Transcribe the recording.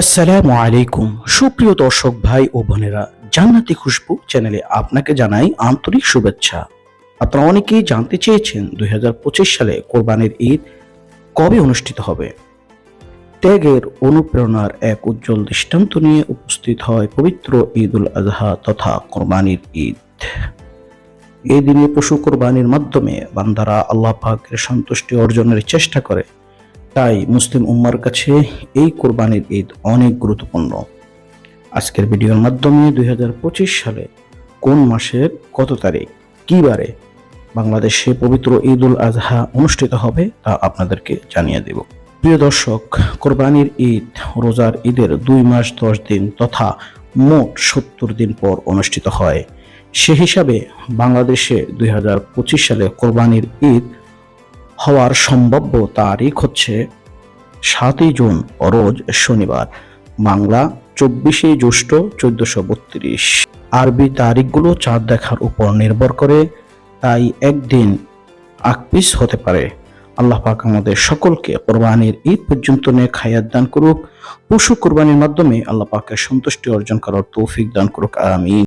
আসসালামু আলাইকুম। সুপ্রিয় দর্শক ভাই ও বোনেরা, জান্নাতি খুশবু চ্যানেলে আপনাকে জানাই আন্তরিক শুভেচ্ছা। আপনারা অনেকেই জানতে চেয়েছেন দুই হাজার পঁচিশ সালে কোরবানির ঈদ কবে অনুষ্ঠিত হবে। ত্যাগের অনুপ্রেরণার এক উজ্জ্বল দৃষ্টান্ত নিয়ে উপস্থিত হয় পবিত্র ঈদ উল আজহা তথা কোরবানির ঈদ। এই দিনে পশু কোরবানির মাধ্যমে বান্দারা আল্লাহ পাকের সন্তুষ্টি অর্জনের চেষ্টা করে। তাই মুসলিম উম্মার কাছে এই কোরবানির ঈদ অনেক গুরুত্বপূর্ণ। আজকের ভিডিওর মাধ্যমে দুই হাজার পঁচিশ সালে কোন মাসের কত তারিখ, কি বারে বাংলাদেশে পবিত্র ঈদ উল আজহা অনুষ্ঠিত হবে তা আপনাদেরকে জানিয়ে দেব। প্রিয় দর্শক, কোরবানির ঈদ রোজার ঈদের দুই মাস দশ দিন তথা মোট সত্তর দিন পর অনুষ্ঠিত হয়। সে হিসাবে বাংলাদেশে দুই হাজার পঁচিশ সালে কোরবানির ঈদ হওয়ার সম্ভাব্য তারিখ হচ্ছে সাতই জুন, রোজ শনিবার। বাংলা, চব্বিশে জ্যৈষ্ঠ, চোদ্দশো বত্রিশ। আরবি তারিখগুলো চাঁদ দেখার উপর নির্ভর করে, তাই একদিন আকপিস হতে পারে। আল্লাহ পাক আমাদের সকলকে কোরবানির ঈদ পর্যন্ত নিয়ে খায়াত দান করুক। পশু কোরবানির মাধ্যমে আল্লাহ পাকের সন্তুষ্টি অর্জন করার তৌফিক দান করুক আমি